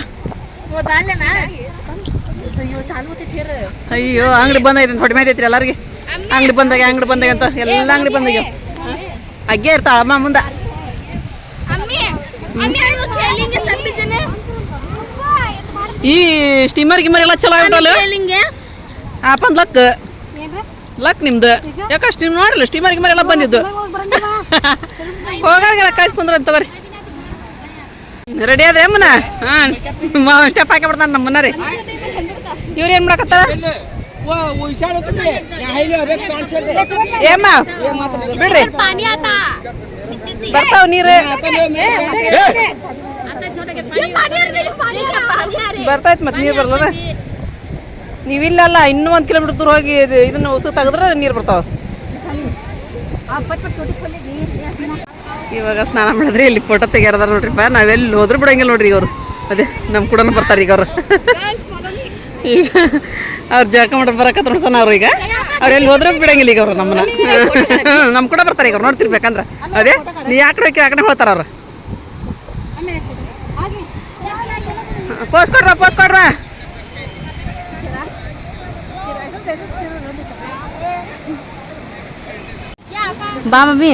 ಅಯ್ಯೋ ಅಂಗಡಿ ಬಂದೈತೆ ಅಂತ ಮೇಲೆ ಐತ್ರಿ ಎಲ್ಲರಿಗೆ. ಅಂಗಡಿ ಬಂದಾಗ ಅಂಗಡಿ ಬಂದಾಗ ಅಂತ. ಎಲ್ಲ ಅಂಗಡಿ ಬಂದಾಗ. ಅಗ್ಗೆ ಇರ್ತಾಳ ಅಮ್ಮ ಮುಂದ. ಈ ಸ್ಟೀಮರ್ ಗಿಮರ್ ಎಲ್ಲ ಚಲೋ ಆಗ್ಬಿಟ್ಟಲ್ಲ ಆಪನ್ ಲಕ್ ಲಕ್ ನಿಮ್ದು. ಯಾಕಷ್ಟು ನೀವು ನೋಡಲ್ಲ ಸ್ಟೀಮರ್ ಗಿಮರ್ ಎಲ್ಲ ಬಂದಿದ್ದು. ಹೋಗಾರಿಗೆಲ್ಲ ಕಾಯ್ಸ್ ಕುಂದ್ರ ತಗೋರಿ. ರೆಡಿ ಅದ ಅಮ್ಮನ? ಹಾಂ ಸ್ಟೆಪ್ ಹಾಕಿ ಬಿಡ್ತಾನೆ ನಮ್ಮ ಮುನ್ನ ರೀ ಇವ್ರು ಏನು ಮಾಡಕತ್ತಾರ? ಏಮ್ಮ ಬಿಡ್ರಿ. ಬರ್ತಾವ ನೀರು. ಬರ್ತಾಯ್ತು ಮತ್ತೆ ನೀರು ಬರ್ಲಾರ ನೀವಿಲ್ಲಲ್ಲ, ಇನ್ನೂ ಒಂದು ಕಿಲೋಮೀಟರ್ ದೂರ ಹೋಗಿ ಇದು ಇದನ್ನ ಉಸು ತೆಗೆದ್ರೆ ನೀರು ಬರ್ತಾವ. ಇವಾಗ ಸ್ನಾನ ಮಾಡಿದ್ರಿ ಇಲ್ಲಿ ಫೋಟೋ ತೆಗ್ಯಾರದ ನೋಡ್ರಿಪ್ಪ ನಾವೆಲ್ಲಿ ಹೋದ್ರು ಬಿಡಂಗಿಲ್ಲ ನೋಡ್ರಿ ಅವರು ಅದೇ ನಮ್ಮ ಕೂಡ ಬರ್ತಾರೆ ಈಗ ಅವರು. ಈಗ ಅವ್ರು ಜಳಕ ಮಾಡಿ ಬರಕತ್ತ ನೋಡ್ಸಣ ಅವ್ರು ಈಗ. ಅವ್ರು ಎಲ್ಲಿ ಹೋದ್ರೆ ಬಿಡಂಗಿಲ್ಲ ಈಗ ಅವರು ನಮ್ಮನ್ನ. ನಮ್ಮ ಕೂಡ ಬರ್ತಾರೆ ಈಗ ಅವ್ರು, ನೋಡ್ತಿರ್ಬೇಕಂದ್ರ. ಅದೇ, ನೀ ಯಾಕಡೆ ಹೋಗಿ ಯಾಕಡೆ ಹೋಗ್ತಾರ ಅವ್ರು. ಪೋಸ್ ಕೊಡ್ರ ಪೋಸ್ ಕೊಡ್ರ. ಬಾ ಮಮ್ಮಿ.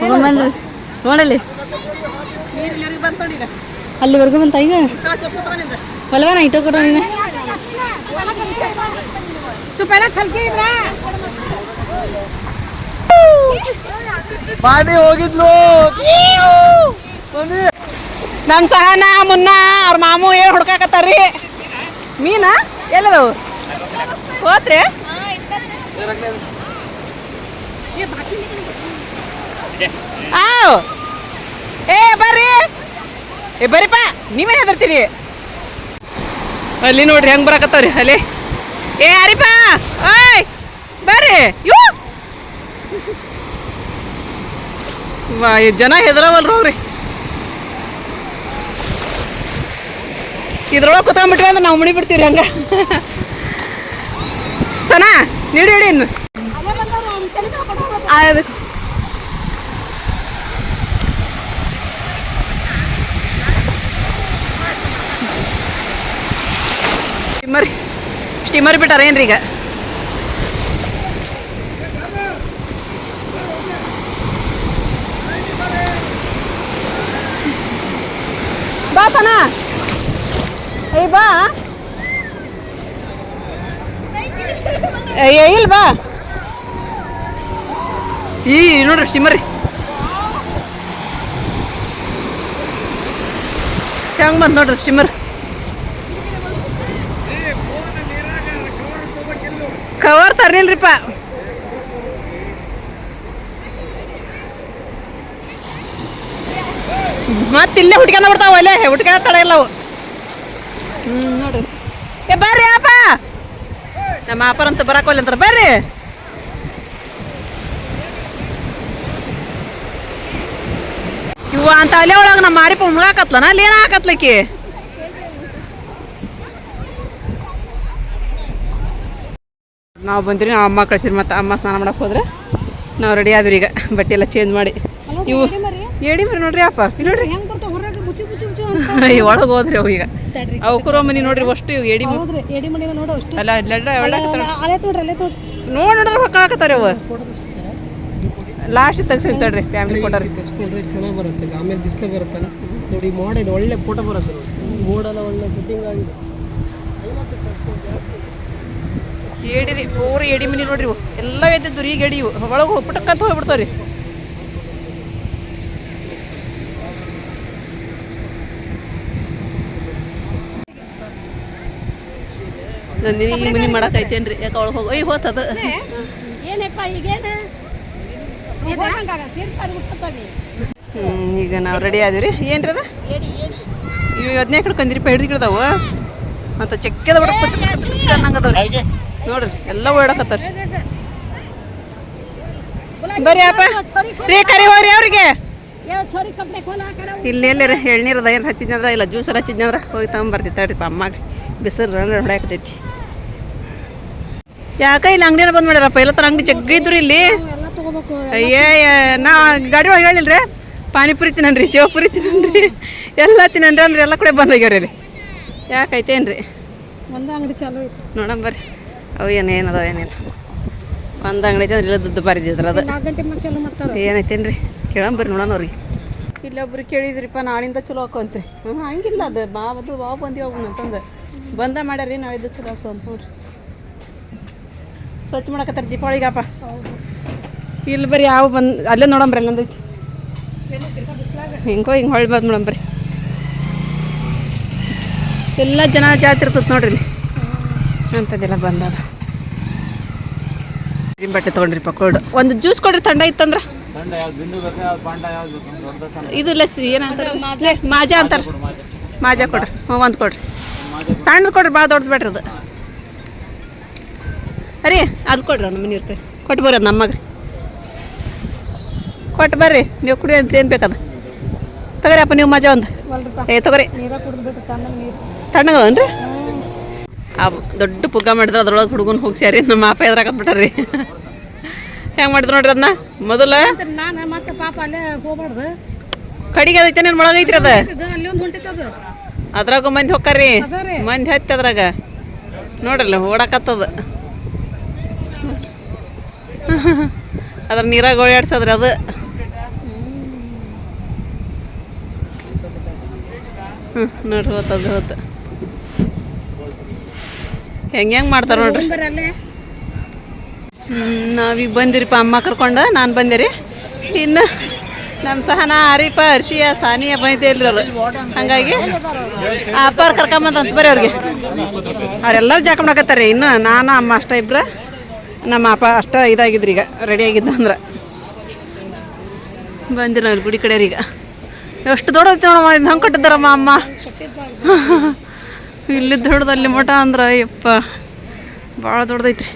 ಹೋಗೋಣ ಬನ್ರಿ ನೋಡಲ್ಲಿ. ಅಲ್ಲಿವರೆಗೂ ಬಂತ ಈಗ? ಹೊಲವ ನಾ ಇಟ್ಟೋ ಕೊಡೋ ನೀನು. ಮಾಮಿ ಹೋಗಿದ್ಲು. ನಮ್ಮ ಸಹನ ಮುನ್ನ ಅವ್ರ ಮಾಮು ಏನು ಹುಡ್ಕಾಕತ್ತಾರ್ರಿ ಮೀನಾ? ಎಲ್ಲದವು? ಹೋತ್ರಿ? ಆವ್. ಏ ಬರ್ರಿ. ಏ ಬರ್ರಿಪ್ಪ. ನೀವೇನು ಹೆದರ್ತೀರಿ? ಅಲ್ಲಿ ನೋಡ್ರಿ ಹೆಂಗ್ ಬರಕತ್ತವ್ರಿ? ಅಲ್ಲಿ. ಏ ಹರಿಪ್ಪ. ಓಯ್ ಬರ್ರಿ. ಯೋ. ವಾ ಈ ಜನ ಹೆದರವಲ್ರಿ ಅವ್ರಿ. ಇದ್ರೊಳಗೆ ಕುತ್ಕೊಂಡ್ಬಿಟ್ವಿ ಅಂದ್ರೆ ನಾವು ಮುಡಿ ಬಿಡ್ತೀವಿ ಹಂಗ. ಸನಾ ನೀಡಿ ಹಿಡಿ ಇನ್ನು ಕಾಯಬೇಕು ಸ್ಟಿಮ್ಮರ್ ಸ್ಟಿಮ್ಮರ್ ಬಿಟ್ಟಾರ ಏನ್ರಿ ಈಗ? ಬಾ ತನ ಏ, ಬಾ. ಇಲ್ಲ ಬಾ. ಈ ನೋಡ್ರಿ ಸ್ಟಿಮ್ಮರ್ ರೀ ಹೆಂಗ್ ಬಂತ್ ನೋಡ್ರಿ ಸ್ಟಿಮ್ಮರ್ ಕವರ್ ತರ್ಲಿಲ್ರಿಪ್ಪ. ಮತ್ತೆ ಇಲ್ಲೇ ಹುಟ್ಕೊಂಡ ಬಿಡ್ತಾವ ಅಲ್ಲೇ ಹುಟ್ಕೊಂಡ ತಡ ಇಲ್ಲ ಅವು ನೋಡ್ರಿ ಏ, ಬರ್ರಿ, ಅಪ್ಪ. ನಮ್ಮ ಅಪ್ಪರ ಅಂತ ಬರಾಕೋಲ್ಲ ಅಂತಾರ. ಬರ್ರಿ. ಇವ ಅಂತ ಅಲ್ಲೇ ಒಳಗೆ ನಮ್ಮ ಮಾರಿಪ ಮುಳಾಕತ್ಲನ ಅಲ್ಲಿ ಏನ ನಾವು ಬಂದ್ರಿ ನಾವು ಅಮ್ಮ ಕಳ್ಸಿರಿ ಮತ್ತೆ ಅಮ್ಮ ಸ್ನಾನ ಮಾಡಕ್ಕೆ ಹೋದ್ರೆ ನಾವು ರೆಡಿ ಆದ್ರಿ ಈಗ ಬಟ್ಟೆ ಎಲ್ಲ ಚೇಂಜ್ ಮಾಡಿ. ಇವು ಹೇಳಿ ಮರಿ? ನೋಡ್ರಿ ಅಪ್ಪ ಇಲ್ಲಿ ನೋಡ್ರಿ. ಒಳಗೆ ಹೋದ್ರಿ ಅವು ಈಗ. ಅವಕರು ಮನಿ ನೋಡ್ರಿ ಅಷ್ಟು ಇವು ಏಡಿ ಮರಿ. ಹೌದ್ರಿ ಎಡಿ ಮನೆ ನೋಡು ಅಷ್ಟು. ಅಲ್ಲ ನೋಡಿ ನೋಡ್ರಿ ಹೊಕ್ಕಾಕತ್ತಾರ ಅವು ಲಾಸ್ಟ್ ತೆಗ್ಸಿ ತಡ್ರಿ ಫ್ಯಾಮಿಲಿ ಫೋಟೋ ತೆಗೆಸ್ಕೊಂಡ್ರೆ ಚೆನ್ನಾಗಿ ಬರುತ್ತೆ ಆಮೇಲೆ ಬಿಸಿಲು ಬರುತ್ತೆ ನೋಡಿ ಮೋಡ ಇದೆ ಒಳ್ಳೆ ಫೋಟೋ ಬರುತ್ತೆ ಮೋಡೆಲ್ಲ ಒಳ್ಳೆ ಫಿಟ್ಟಿಂಗ್ ಆಗಿದೆ. ಏಡಿ ರೀ ಪೂರ ಎಡಿ ಮನಿ ನೋಡ್ರಿ ಇವು. ಎಲ್ಲ ಎದ್ದಿದ್ದು ರೀ ಈಗ ಎಡಿ ಇವು. ಒಳಗೆ ಹೋಗ್ಬಿಟ್ಟಕ್ಕಂತ ಹೋಗ್ಬಿಡ್ತಾವ್ರಿ. ನಂದಿನಿ ಈ ಮನಿ ಮಾಡಕ್ ಐತೇನ್ರಿ ಯಾಕೆ ಒಳಗೆ ಹೋಗಿ ಹೋತದ? ಏನಪ್ಪ ಈಗೇನು? ಹ್ಮ್ ಈಗ ನಾವು ರೆಡಿ ಆದಿವ್ರಿ. ಏನ್ರಿ ಅದ? ಇವು ಹದಿನೈದು ಕಂದಿರಿ ಹಿಡಿದು ಗಿಡದಾವು. ಮತ್ತು ಚೆಕ್ಕದ ಬಿಡ ಪಚ್ಚ ಪಚ್ಚ ಅನ್ನಂಗದವ್ರಿ ನೋಡ್ರಿ ಎಲ್ಲ ಓಡಾಕತ್ತಾರ ಬರ್ರಿ ಅಪ್ಪ. ರೀ ಕರಿ ಹೋಗ್ರಿ ಅವ್ರಿಗೆ. ಇಲ್ಲಿ ಎಲ್ಲರ ಎಳ್ನೀರದ ಏನು ಹಚ್ಚಿದ್ನಂದ್ರೆ? ಇಲ್ಲ ಜ್ಯೂಸರ್ ಹಚ್ಚಿದ್ನಂದ್ರೆ? ಹೋಗಿ ತಗೊಂಬರ್ತಿತ್ತು ತಡ್ರಿಪ್ಪ ಅಮ್ಮಾಗ ಬಿಸಿಲು ರನ್ ಹೊಡ್ಯಾಕತೈತಿ ಯಾಕ ಇಲ್ಲಿ ಅಂಗಡಿನ ಬಂದ್ ಮಾಡ್ಯಾರಪ್ಪ? ಎಲ್ಲ ತರ ಅಂಗಡಿ ಜಗ್ಗ ಇದ್ರು ಇಲ್ಲಿ. ಅಯ್ಯೇ ನಾ ಗಾಡಿ ಒಳಗೆ ಹೇಳಿಲ್ರಿ? ಪಾನಿಪುರಿ ತಿನ್ನನ್ರಿ ಶಿವಪುರಿ ತಿನ್ನನ್ರಿ. ಎಲ್ಲ ತಿನ್ನನ್ರಿ ಅಂದ್ರೆ ಎಲ್ಲ ಕಡೆ ಬಂದ್ ಹೋಗ್ಯಾರ ರೀ ಯಾಕೈತೇನ್ರಿ ಒಂದು ಅಂಗಡಿ ಚಾಲು ನೋಡಂಬರ್ರಿ ಅವು ಏನು ಏನದ ಏನೇನು ಒಂದು ಅಂಗಡಿ ಐತೆ ಅಂದ್ರೆ ದುಡ್ಡು ಬರಿದಿದ್ರ ಅದು. ನಾಲ್ಕು ಗಂಟೆ ಮತ್ತೆ ಚಾಲು ಮಾಡ್ತಾರ? ಏನೈತೇನ್ರಿ? ಕೇಳಂಬರ್ರಿ ನೋಡೋಣ ಅವ್ರಿಗೆ. ಇಲ್ಲೊಬ್ರು ಕೇಳಿದ್ರಿಪ್ಪ ನಾಳಿಂದ ಚಲೋ ಹಾಕೋಂತ್ರಿ ಹ್ಞೂ ಹಂಗಿಲ್ಲ ಅದು. ಬಾ ಬಂದು ಬಾವು ಬಂದಿ ಹೋಗುನ್ ಅಂತಂದು. ಬಂದ ಮಾಡ್ಯಾರಿ ನಾಳಿದ್ದು ಚಲೋ ಹಾಕೋ ಅಂತ ನೋಡ್ರಿ. ಸ್ವಚ್ಛ ಮಾಡಕತ್ತಾರ ದೀಪಾವಳಿಗಪ್ಪ ಇಲ್ಲಿ ಬರ್ರಿ ಯಾವ ಬಂದು ಅಲ್ಲೇ ನೋಡಂಬ್ರಿ ಅಲ್ಲೊಂದೈತಿ ಹಿಂಗೋ ಹಿಂಗೆ ಹೊಳ್ಳಿ ಬಂದು ನೋಡಂಬ್ರಿ ಎಲ್ಲ ಜನ ಜಾತ್ರೆ ಇರ್ತದೆ ನೋಡ್ರಿ ಇಲ್ಲಿ. ಅಂಥದ್ದೆಲ್ಲ ಬಂದದ. ನಿಮ್ಮ ಬಟ್ಟೆ ತೊಗೊಂಡ್ರಿ ಪಕೋಡ್ ಒಂದು ಜ್ಯೂಸ್ ಕೊಡ್ರಿ ತಂಡ ಇತ್ತಂದ್ರೆ? ಇದು ಲಸ್ಸಿ ಏನಂತಾರೆ ಮಾಜಾ. ಅಂತಾರೆ. ಮಾಜಾ ಕೊಡ್ರಿ. ಹ್ಞೂ ಒಂದು ಕೊಡ್ರಿ. ಸಣ್ಣದು ಕೊಡ್ರಿ ಭಾಳ ದೊಡ್ಡದು ಬೇಡ್ರಿ ಅದು. ಅರಿ ಅದು ಕೊಡ್ರಿ ನಮ್ಮ ನೀರು ಕೈ ಕೊಟ್ಟು ಬರ್ರಿ ಅದು ನಮ್ಮಗ್ರಿ. ಕೊಟ್ಟು ಬರ್ರಿ ನೀವು ಕುಡಿ ಅಂತ ಏನು ಬೇಕದ. ತಗೋರಿ ಅಪ್ಪ ನೀವು ಮಜಾ ಒಂದು. ಏ ತಗೋರಿ. ನೀರ ಕುಡಿದು ಬಿಟ್ಟು ತಣ್ಣ ನೀರು. ತಣ್ಣಗದನ್ರಿ ಆ ದೊಡ್ಡ ಪುಗ್ಗ ಮಾಡಿದ್ರೆ ಅದ್ರೊಳಗೆ ಹುಡುಗನ ಹೋಗ್ಸ್ಯಾರಿ ನಮ್ಮ ಅಪ್ಪ ಎದ್ರಾಕತ್ ಬಿಟ್ಟಾರಿ ಹೆಂಗೆ ಮಾಡಿದ್ರು ನೋಡ್ರಿ ಅದನ್ನ ಮೊದಲ? ನಾನು ಮತ್ತೆ ಪಾಪ ಅಲ್ಲೇ ಹೋಗ್ಬಾರ್ದು. ಕಡಿಗೆ ಅದೈತೆ ನಿಮ್ಮ ಒಳಗೆ ಐತ್ರಿ ಅದ? ಅದ್ರಾಗ ಮಂದಿ ಹೊಕ್ಕಾರಿ. ಮಂದಿ ಹತ್ತಿ ಅದ್ರಾಗ. ನೋಡ್ರಲ್ಲ ಓಡಾಕತ್ತದ. ಅದ್ರ ನೀರಾಗ ಓಡಾಡ್ಸದ್ರಿ ಅದು. ಹ್ಞೂ ನೋಡ್ರಿ ಹೋತದ ಹೋತ. ಹೆಂಗೆ ಹೆಂಗೆ ಮಾಡ್ತಾರ ನೋಡ್ರಿ. ನಾವೀಗ ಬಂದಿರಿಪ್ಪ ಅಮ್ಮ ಕರ್ಕೊಂಡು ನಾನು ಬಂದಿರಿ ಇನ್ನು ನಮ್ಮ ಸಹನ ಆರಿಪ ಹರ್ಷಿಯ ಸಾನಿಯ ಬಂದಿದ್ದೆ ಇಲ್ರಿ ಅವ್ರು. ಹಂಗಾಗಿ ಅಪ್ಪಾರು ಕರ್ಕೊಂಬಂತ ಬರೀ ಅವ್ರಿಗೆ. ಅವರೆಲ್ಲರೂ ರೀ. ಇನ್ನು ನಾನು ಅಮ್ಮ ಅಷ್ಟ ಇಬ್ರ ನಮ್ಮ ಅಪ್ಪ ಅಷ್ಟ ಇದಾಗಿದ್ರಿ ಈಗ ರೆಡಿ ಆಗಿದ್ದ ಅಂದ್ರೆ. ಬಂದಿರ ಗುಡಿ ಕಡೆ ಈಗ. ಎಷ್ಟು ದೊಡ್ಡ ನೋಡಮ್ಮ ಹಂಗೆ ಕಟ್ಟಿದ್ದಾರಮ್ಮ ಅಮ್ಮ? ಇಲ್ಲಿದ್ದ ಹಿಡ್ದು ಅಲ್ಲಿ ಮಠ ಅಂದ್ರೆ, ಯಪ್ಪ ಭಾಳ ದೊಡ್ಡದೈತ್ರಿ.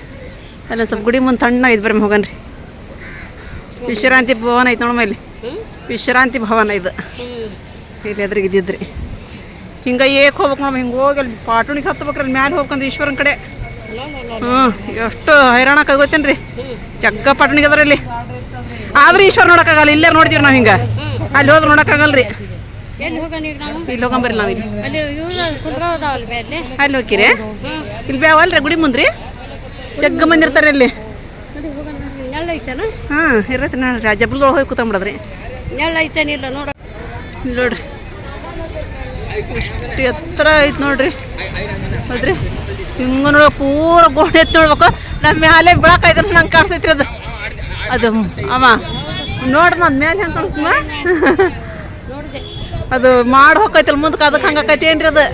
ಅಲ್ಲ, ಸ್ವಲ್ಪ ಗುಡಿ ಮುಂದೆ ತಣ್ಣ ಐದು ಬರ್ರಿ ಹೋಗನ್ರಿ ವಿಶ್ರಾಂತಿ ಭವನ ಐತೆ ನೋಡಮ್ಮ ಇಲ್ಲಿ ವಿಶ್ರಾಂತಿ ಭವನ ಇದು ಇಲ್ಲಿ ಎದ್ರಿಗೆ ಇದ್ದಿದ್ರಿ. ಹಿಂಗೆ ಏಕೆ ಹೋಗ್ಬೇಕು ನೋಡಮ್ಮ ಹಿಂಗೆ ಹೋಗಿ ಅಲ್ಲಿ ಪಾಟುಣಿಗೆ ಹತ್ಬೇಕ್ರಿ, ಅಲ್ಲಿ ಮ್ಯಾಲೆ ಹೋಗ್ಬೇಕಂದ್ರೆ ಈಶ್ವರನ ಕಡೆ. ಹ್ಞೂ ಎಷ್ಟು ಹೈರಾಣಕ್ಕೆ ಚಗ್ಗ ಜಗ್ಗ ಪಾಟುಣಿಗೆ ಅದಾರ ಇಲ್ಲಿ. ಆದ್ರೆ ಈಶ್ವರ ನೋಡೋಕ್ಕಾಗಲ್ಲ ಇಲ್ಲೇ ನೋಡ್ತೀವಿ ನಾವು ಹಿಂಗೆ. ಅಲ್ಲಿ ಹೋದ್ರೆ ನೋಡೋಕ್ಕಾಗಲ್ಲ ನಾವು ಇಲ್ಲಿ ಹೋಗಂಬರ್ರಿ ನಾವು? ಇಲ್ಲಿ ಅಲ್ಲಿ ಅಲ್ಲಿ. ಅಲ್ಲಿ ಹೋಗಿರಿ ಇಲ್ಲಿ ಬ್ಯಾವಲ್ರಿ ಗುಡಿ ಮುಂದ್ರಿ? ಜಗ್ಗ ಬಂದಿರ್ತಾರೆ ಐತನ? ಹಾಂ ಇರತ್ತೆ ನೋಡ್ರಿ. ಆ ಜಬ್ಲದೊಳಗೆ ಹೋಗಿ ಕೂತ್ಕೊಂಬಿಡದ್ರಿ ನೋಡ್ರಿ. ಎಷ್ಟು ಎತ್ತರ ಐತೆ ನೋಡ್ರಿ. ಹೌದ್ರಿ? ಹಿಂಗ ನೋಡ ಪೂರ ಗೋಣಿ ಎತ್ತಿ ನೋಡ್ಬೇಕು. ನನ್ನ ಮ್ಯಾಲೆ ಬೆಳಕೈತೆ ನಂಗೆ ಕಾಣಿಸ್ತೈತ್ರಿ ಅದು. ಅದು ಅವ. ನೋಡ್ರಿ ಮೇಲೆ ಹೆಂಗೆ ಕಾಣಿಸ್ತಮ್ಮ ಅದು ಮಾಡಿ ಹೋಗೈತಲ್ಲ ಮುಂದಕ್ಕೆ ಅದಕ್ಕೆ ಹಂಗೆ ಆಕೈತಿ ಏನ್ರಿ ಅದು?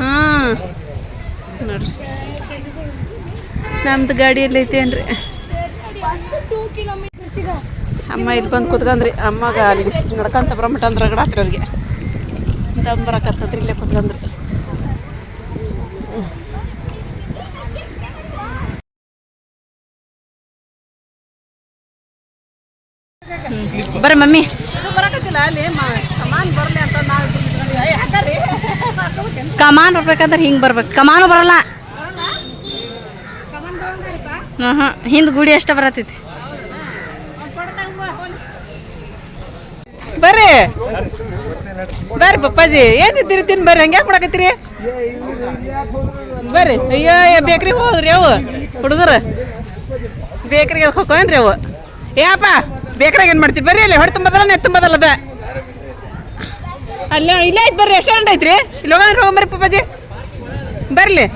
ಹಾಂ. ನೋಡ್ರಿ. ನಮ್ದು ಗಾಡಿ ಐತಿ ಏನ್ರಿ? ಅಮ್ಮ ಇಲ್ಲಿ ಬಂದು ಕುತ್ಕೊಂಡ್ರಿ ಅಮ್ಮಗ ಅಲ್ಲಿ ನಡ್ಕಂತ ಬರಮಟ ಅಂದ್ರೆ ರಗಡಾತ್ರಿ ಅವ್ರಿಗೆ. ದಮ್ ಇಲ್ಲೇ ಕುತ್ಕಂದ್ರಿ. ಬರ್ರಿ ಮಮ್ಮಿ. ಬರಕತ್ತಿಲ್ಲ, ಅಲ್ಲಿ ಕಮಾನ್ ಬರಲಿ ಅಂತ ನಾವು ಕಮಾನ್ ಬರ್ಬೇಕಂದ್ರೆ ಹಿಂಗೆ ಬರ್ಬೇಕು. ಕಮಾನು ಬರಲ್ಲ. ಹಾಂ ಹಾಂ ಹಿಂದೆ ಗುಡಿ ಅಷ್ಟ ಬರತೈತಿ. ಬರ್ರಿ. ಬರ್ರಿ ಪಪ್ಪಾಜಿ. ಏನಿದ್ದೀರಿ ತಿನ್ ಬರ್ರಿ. ಹಂಗ್ಯಾಕ್ ಮಾಡಕತ್ತಿರಿ? ಬರ್ರಿ. ಅಯ್ಯೋ ಬೇಕ್ರಿ ಹೋದ್ರಿ ಅವು. ಹುಡುಗರು. ಬೇಕ್ರಿಗೆ ಹೋಕೋನ್ರಿ ಅವು. ಏಪ್ಪ ಬೇಕ್ರಾಗ ಏನು ಮಾಡ್ತೀವಿ ಬರ್ರಿ ಅಲ್ಲಿ. ಹೊಡೆ ತುಂಬದಲ್ಲ ನೆತ್ ತುಂಬದಲ್ಲ ಬೇ ಅಲ್ಲೇ ಇಲ್ಲೇ ಐತೆ ಬರ್ರಿ ರೆಸ್ಟೋರೆಂಟ್ ಐತ್ರಿ. ಇಲ್ಲಿ ಹೋಗಂದ್ರಿ ಹೋಗಂಬರ್ರಿ ಪಪ್ಪಾಜಿ ಬರ್ಲಿ.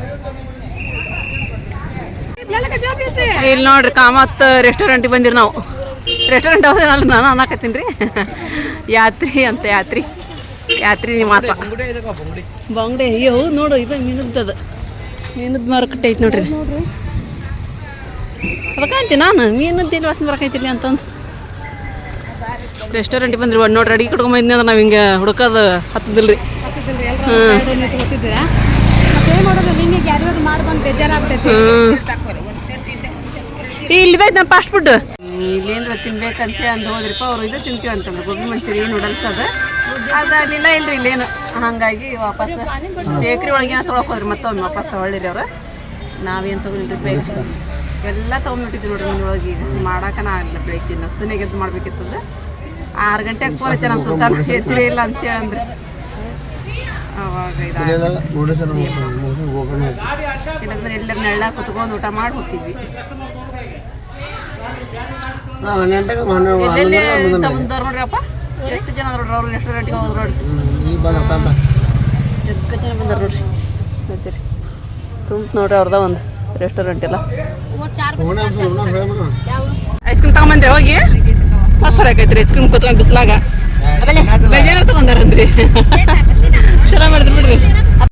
ಇಲ್ಲಿ ನೋಡ್ರಿ ಕಾಮತ್ ರೆಸ್ಟೋರೆಂಟಿಗೆ ಬಂದಿರಿ ನಾವು. ರೆಸ್ಟೋರೆಂಟ್ ಹೋದಲ್ಲ ನಾನು ಅನ್ನಕತ್ತೀನಿ ರೀ. ಯಾತ್ರಿ ಅಂತ ಯಾತ್ರಿ. ಯಾತ್ರಿ ನಿವಾಸ ಬಂಗಡೆ ಅಯ್ಯೋ ನೋಡು ಇದು ಮೀನದ್ದದು ಮೀನದ ಮಾರುಕಟ್ಟೆ ಐತಿ ನೋಡ್ರಿ. ಅದಕ್ಕೆ ಅಂತೀನಿ ನಾನು ಮೀನದ್ದು ಇಲ್ಲಿ ವಾಸನೆ ಬರಕೈತಿಲ್ಲ ಅಂತಂದು. ರೆಸ್ಟೋರೆಂಟಿಗೆ ಬಂದ್ರಿ ಒಂದು ನೋಡ್ರಿ ಅಡಿಗೆ ಕಟ್ಕೊಂಬಂದ್ನಿ ಅಂದ್ರೆ ನಾವು ಹಿಂಗೆ ಹುಡುಕೋದು ಹತ್ತದಿಲ್ರಿ. ಹಾಂ ಏನು ಮಾಡೋದು ನಿನ್ನೆ ಯಾರಿಗಾದ್ರು ಮಾಡಿ ಬಂದು ಬೇಜಾರಾಗ್ತೈತಿ. ಇಲ್ಲಿದೈತೆ ನಮ್ಮ ಫಾಸ್ಟ್ ಫುಡ್ ಇಲ್ಲೇನ್ರ ತಿನ್ಬೇಕಂತ ಅಂದ್ ಹೋದ್ರಿಪ್ಪ ಅವ್ರು ಇದು ತಿಂತೀವಿ ಅಂತ ಗೋಬಿ ಮಂಚೂರಿ ನೂಡಲ್ಸ್ ಅದು? ಅದು ಅಲ್ಲಿಲ್ಲ ಇಲ್ರಿ ಇಲ್ಲೇನು. ಹಾಗಾಗಿ ವಾಪಸ್ ಬೇಕ್ರಿ ಒಳಗೆ ತೊಗೊಳಕ್ ಹೋದ್ರಿ ಮತ್ತೊಮ್ಮೆ ವಾಪಸ್ ಹೊಳ್ಳಿರಿ ಅವ್ರು. ನಾವೇನು ತೊಗೊಂಡಿಲ್ರಿ ಬೇಗ. ಎಲ್ಲ ತೊಗೊಂಡ್ಬಿಟ್ಟಿದ್ವಿ ನೋಡ್ರಿ ಮನೆಯೊಳಗೆ ಈಗ. ಮಾಡಾಕನ ಆಗಲಿಲ್ಲ ಬೆಳಗ್ಗೆ ನಸ್ಸನೆಗೆ ಎದ್ದು ಮಾಡ್ಬೇಕಿತ್ತಂದ್ರೆ ಆರು ಗಂಟೆಗೆ ಫೋನ್ ಹಚ್ಚ ನಮ್ಮ ಸುಲ್ತಾನ ಎತ್ತಿರೇ ಇಲ್ಲ ಅಂತೇಳಿ ಅಂದ್ರೆ ಅವಾಗ ಇಲ್ಲಾಂದ್ರೆ ಎಲ್ಲರ ನೆಳ್ಳ ಕುತ್ಕೊಂಡು ಊಟ ಮಾಡಿ ಹೋಗ್ತಿದ್ವಿ ಎಲ್ಲೆಲ್ಲಿ ಇಂಥ ಬಂದವ್ರು ನೋಡ್ರಿ ಅಪ್ಪ ಎಷ್ಟು ಜನ ನೋಡ್ರಿ ಅವ್ರು? ರೆಸ್ಟೋರೆಂಟ್ಗೆ ಹೋದ್ರು ನೋಡ್ರಿ. ಜಗ್ಗ ಜನ ಬಂದಾರ ನೋಡ್ರಿ? ನೋಡ್ತೀರಿ ತುಂಬ ನೋಡ್ರಿ ಅವ್ರದ ಒಂದು. ರೆಸ್ಟೋರೆಂಟ್ ಎಲ್ಲ. ಐಸ್ ಕ್ರೀಮ್ ತಗೊಂಬಂದ್ರೆ ಹೋಗಿ. ಮಸ್ತ್ ಹೊರಕೈತ್ರಿ ಐಸ್ ಕ್ರೀಮ್ ಕೂತ್ಕೊಂಡು ಬಿಸಿಲಾಗ. ಬೇಜಾರ ತಗೊಂಡಾರಂದ್ರಿ ಚೆನ್ನಾಗಿ ಮಾಡಿದ್ರಿ ಬಿಡ್ರಿ.